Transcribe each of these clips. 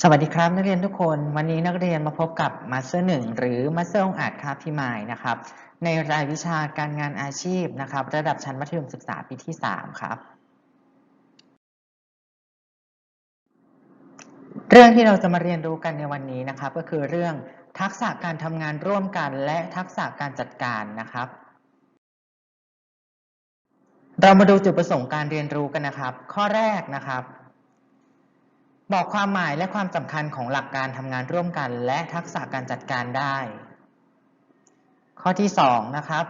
สวัสดีครับนักเรียนทุกคนวันนี้นักเรียนมาพบกับมาสเตอร์หนึ่งหรือมาสเตอร์องค์อาจคาบพิมายนะครับ ในรายวิชาการงานอาชีพนะครับ ระดับชั้นมัธยมศึกษาปีที่ 3 ครับ เรื่องที่เราจะมาเรียนรู้กันในวันนี้นะครับ ก็คือเรื่องทักษะการทำงานร่วมกัน และทักษะการจัดการนะครับเรามาดูจุดประสงค์การเรียนรู้กันนะครับ ข้อแรกนะครับ บอกความหมายและความสำคัญของหลักการทำงานร่วมกัน และทักษะการจัดการได้ ข้อที่2นะครับ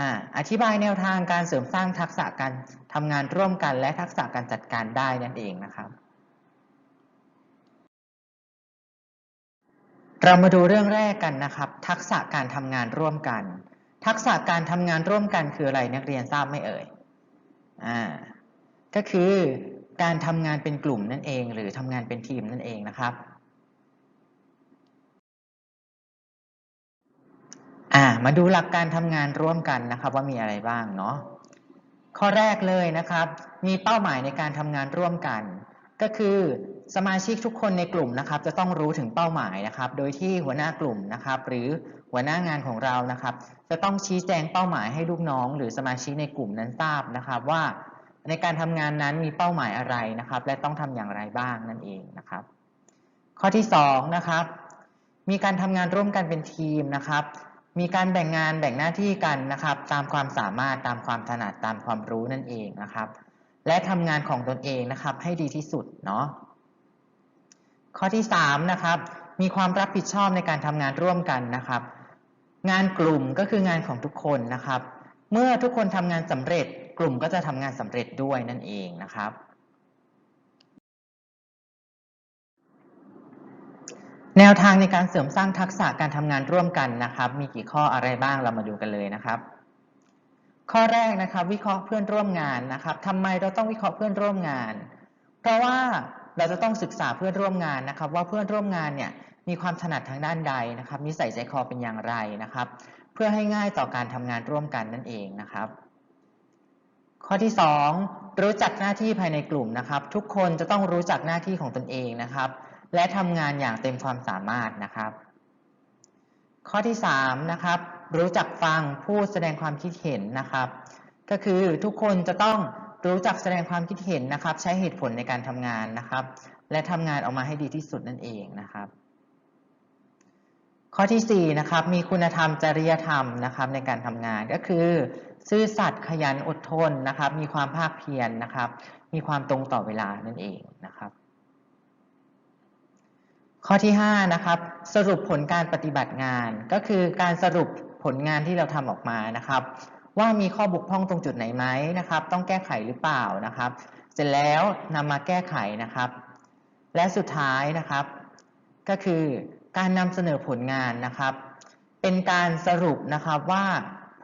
ออธิบายแนวทางการเสริมสร้างทักษะการทำงานร่วมกัน และทักษะการจัดการได้นั่นเองนะครับ เรามาดูเรื่องแรกกันนะครับ ทักษะการทำงานร่วมกัน ทักษะการทำงานร่วมกันคืออะไรนักเรียนทราบไหมเอ่ยอ่าก็คือ การทำงานเป็นกลุ่มนั่นเอง หรือทำงานเป็นทีมนั่นเองนะครับอ่ามาดูหลักการทำงานร่วมกันนะครับว่ามีอะไรบ้างเนาะข้อแรกเลยนะครับ มีเป้าหมายในการทำงานร่วมกัน ก็คือสมาชิกทุกคนในกลุ่มนะครับ จะต้องรู้ถึงเป้าหมายนะครับ โดยที่หัวหน้ากลุ่มนะครับ หรือหัวหน้างานของเรานะครับ จะต้องชี้แจงเป้าหมายให้ลูกน้อง หรือสมาชิกในกลุ่มนั้นทราบนะครับว่า ในการทำงานนั้นมีเป้าหมายอะไรนะครับ และต้องทำอย่างไรบ้างนั่นเองนะครับ ข้อที่2นะครับ มีการทำงานร่วมกันเป็นทีมนะครับ มีการแบ่งงานแบ่งหน้าที่กันนะครับ ตามความสามารถตามความถนัดตามความรู้นั่นเองนะครับ และทำงานของตนเองนะครับ ให้ดีที่สุดเนาะข้อที่3นะครับมีความรับผิดชอบในการทำงานร่วมกันนะครับ งานกลุ่มก็คืองานของทุกคนนะครับ เมื่อทุกคนทำงานสำเร็จ กลุ่มก็จะทำงานสำเร็จด้วยนั่นเองนะครับ แนวทางในการเสริมสร้างทักษะการทำงานร่วมกันนะครับ มีกี่ข้ออะไรบ้างเรามาดูกันเลยนะครับข้อแรกนะครับวิเคราะห์เพื่อนร่วมงานนะครับทำไมเราต้องวิเคราะห์เพื่อนร่วมงาน เพราะว่าเราจะต้องศึกษาเพื่อนร่วมงานนะครับ ว่าเพื่อนร่วมงานเนี่ยมีความถนัดทางด้านใดนะครับนิสัยใจคอเป็นอย่างไรนะครับ เพื่อให้ง่ายต่อการทำงานร่วมกันนั่นเองนะครับ ข้อที่ 2 รู้จักหน้าที่ภายในกลุ่มนะครับ ทุกคนจะต้องรู้จักหน้าที่ของตนเองนะครับ และทำงานอย่างเต็มความสามารถนะครับ ข้อที่3นะครับรู้จักฟังผู้แสดงความคิดเห็นนะครับ ก็คือทุกคนจะต้องรู้จักแสดงความคิดเห็นนะครับ ใช้เหตุผลในการทำงานนะครับ และทำงานออกมาให้ดีที่สุดนั่นเองนะครับ ข้อที่4นะครับมีคุณธรรมจริยธรรมนะครับในการทำงานก็คือ ซื่อสัตย์ขยันอดทนนะครับ มีความภาคเพียรนนะครับ มีความตรงต่อเวลานั่นเองนะครับ ข้อที่5นะครับสรุปผลการปฏิบัติงานก็คือการสรุปผลงานที่เราทำออกมานะครับ ว่ามีข้อบกพร่องตรงจุดไหนไหมนะครับ ต้องแก้ไขหรือเปล่านะครับ เสร็จแล้วนำมาแก้ไขนะครับ และสุดท้ายนะครับ ก็คือการนำเสนอผลงานนะครับ เป็นการสรุปนะครับว่า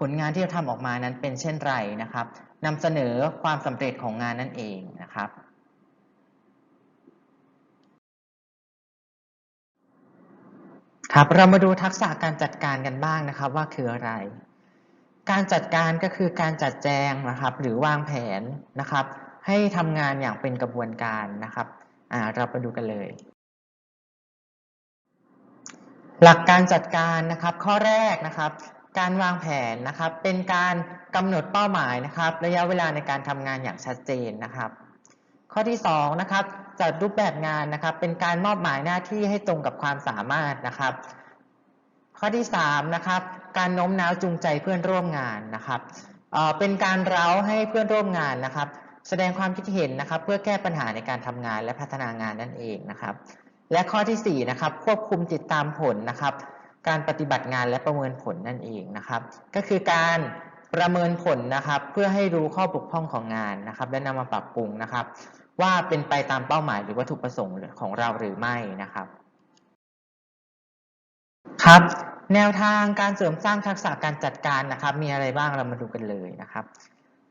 ลงานที่เราทำออกมานั้นเป็นเช่นไรนะครับนำเสนอความสำเร็จของงานนั่นเองนะครับ ครับเรามาดูทักษะการจัดการกันบ้างนะครับว่าคืออะไร การจัดการก็คือการจัดแจงนะครับ หรือวางแผนนะครับ ให้ทำงานอย่างเป็นกระบวนการนะครับเราไปดูกันเลย หลักการจัดการนะครับ ข้อแรกนะครับ การวางแผนนะครับ เป็นการกำหนดเป้าหมายนะครับ ระยะเวลาในการทำงานอย่างชัดเจนนะครับ ข้อที่2นะครับจัดรูปแบบงานนะครับ เป็นการมอบหมายหน้าที่ให้ตรงกับความสามารถนะครับ ข้อที่3นะครับการโน้มน้าวจูงใจเพื่อนร่วมงานนะครับเป็นการเร้าให้เพื่อนร่วมงานนะครับ แสดงความคิดเห็นนะครับ เพื่อแก้ปัญหาในการทำงานและพัฒนางานนั่นเองนะครับ และข้อที่4นะครับควบคุมติดตามผลนะครับ การปฏิบัติงานและประเมินผลนั่นเองนะครับ ก็คือการประเมินผลนะครับ เพื่อให้รู้ข้อบกพร่องของงานนะครับ และนำมาปรับปรุงนะครับ ว่าเป็นไปตามเป้าหมายหรือวัตถุประสงค์ของเราหรือไม่นะครับ ครับ แนวทางการเสริมสร้างทักษะการจัดการนะครับ มีอะไรบ้างเรามาดูกันเลยนะครับ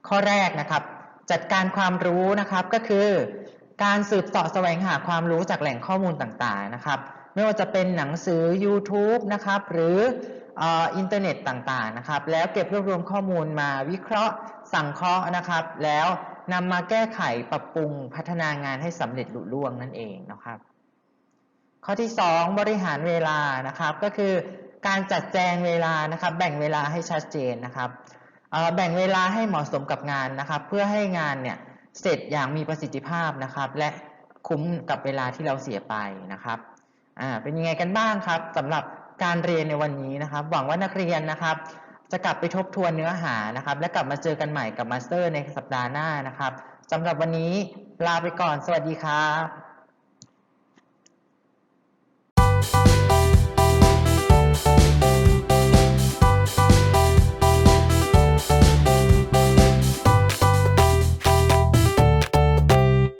ข้อแรกนะครับ จัดการความรู้นะครับก็คือ การสืบเสาะแสวงหาความรู้จากแหล่งข้อมูลต่างๆนะครับ ไม่ว่าจะเป็นหนังสือ YouTube นะครับหรืออินเทอร์เน็ตต่างๆนะครับแล้วเก็บรวบรวมข้อมูลมาวิเคราะห์สังเคราะห์นะครับ แล้วนำมาแก้ไขปรับปรุงพัฒนางานให้สำเร็จลุล่วงนั่นเองนะครับ ข้อที่ 2 บริหารเวลานะครับก็คือการจัดแจงเวลานะครับแบ่งเวลาให้ชัดเจนนะครับแบ่งเวลาให้เหมาะสมกับงานนะครับ เพื่อให้งานเนี่ยเสร็จอย่างมีประสิทธิภาพนะครับ และคุ้มกับเวลาที่เราเสียไปนะครับ อ่าเป็นยังไงกันบ้างครับสำหรับการเรียนในวันนี้นะครับ หวังว่านักเรียนนะครับ จะกลับไปทบทวนเนื้อหานะครับ และกลับมาเจอกันใหม่กับมาสเตอร์ในสัปดาห์หน้านะครับสำหรับวันนี้ลาไปก่อนสวัสดีครับ